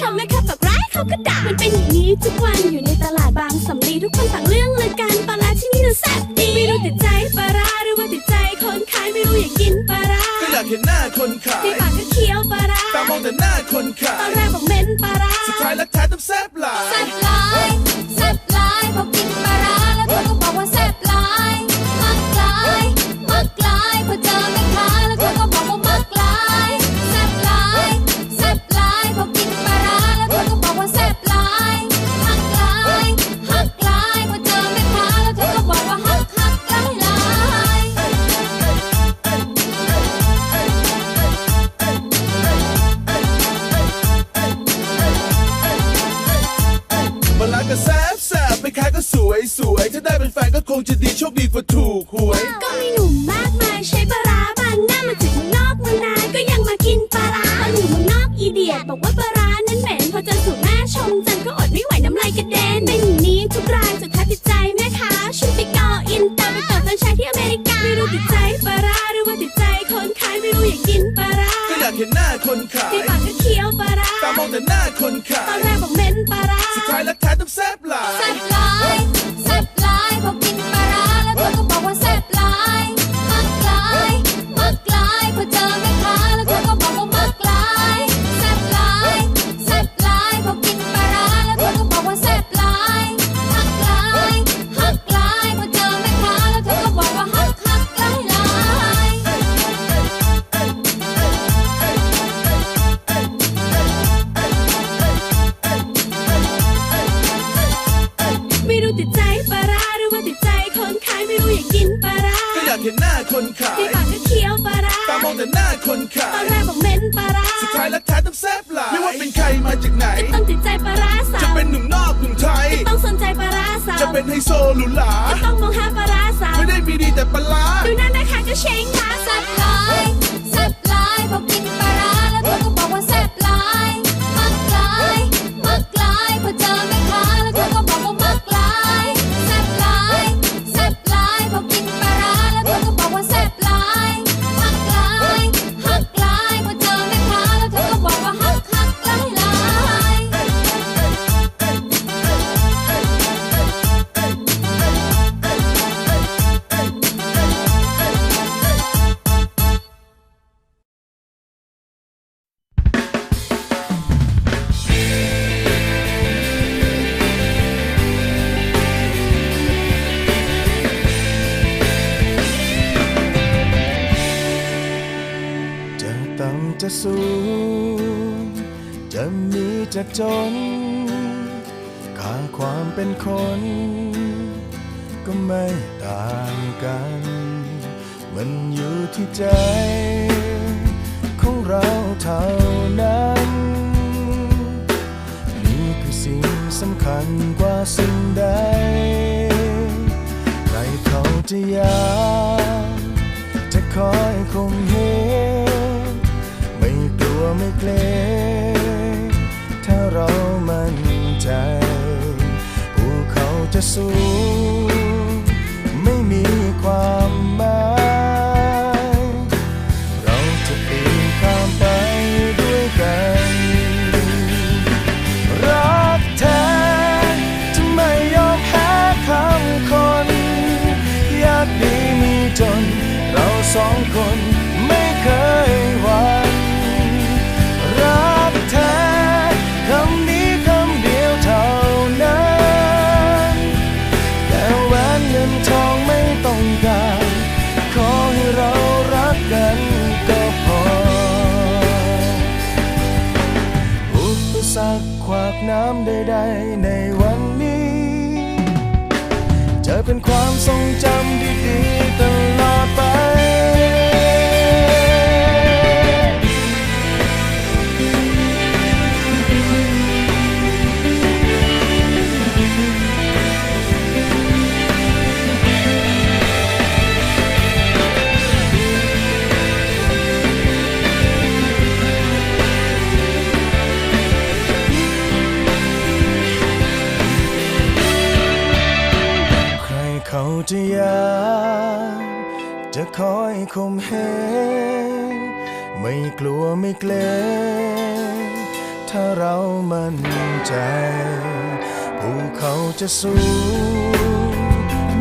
ชมและเขาแบบร้ายเขาก็ด่ามันเป็นอย่างนี้ทุกวันอยู่ในตลาดบางสำลีทุกคนต่างเรื่องเลยกันปลาร้าที่นี่ดูแซ่บดีไม่รู้ติดใจปลาร้าหรือว่าติดใจคนขายไม่รู้อยากกินปลาร้าก็อยากเห็นหน้าคนขายที่ปากก็ ถ้าได้เป็นแฟนก็คงจะดีโชคดีกว่าถูกหวย ก็มีหนุ่มมากมายใช้ปลาร้าบางหน้ามาจากเมืองนอกเมืองนาก็ยังมากินปลาร้าบางหนุ่มเมืองนอกอีเดียดบอกว่าปลาร้านั้นเหม็นพอเจอสูตรแม่ชมจันก็อดไม่ไหวน้ำลายกระเด็นเป็นอย่างนี้ทุกรายสุดท้ายติดใจแม่ค้าชุดไปก่ออินเตอร์ไปเปิดแฟรนไชส์ที่อเมริกาไม่รู้ติดใจปลาร้าหรือว่าติดใจคนขายไม่รู้อยากกินปลาร้าก็อยากเห็นหน้าคนขายที่ปากก็เคี้ยวปลาร้าตามองแต่หน้าคนขาตอย เห็นหน้าคนขายที่ปากก็เคี้ยวปลาร้าตามองแต่หน้าคนขาตอยนแรกบอกเหม็นปลาร้าสุดท้ายแล้วแท้ต้องแซ่บหลายไม่ว่าเป็นใครมาจากไหนก็ต้องติดใจปลาร้าสาจะวเป็นหนุ่มนอกหนุ่มไทยต้องสนใจปลาร้าสาวจะเป็นไฮโซหรูหราก็ต้องมองหาปลาร้าสาวไม่ได้มีดีแต่ปลาร้าดูหน้าแม่ค้าก็เชงนะแซ่บหลายแซ่บหลายพอกินปลาร้าแล้วเธอก็บอกว่าแซ่บหลายมักหลายมักหลายพอเจอแม่ค้า ต่ำจะสูง จะมีจะจน ค่าความเป็นคน ก็ไม่ต่างกัน มันอยู่ที่ใจ ของเราเท่านั้น นี่คือสิ่งสำคัญกว่าสิ่งใด ใครเขาจะยา ไม่เกรงถ้าเรามั่นใจภูเขาจะสูง ความใดๆในวันนี้ จะเป็นความทรงจำดี จะอยากจะคอยคมเหงไม่กลัวไม่เกรงถ้าเรามั่นใจ ภูเขาจะสูง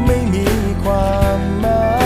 ไม่มีความหมาย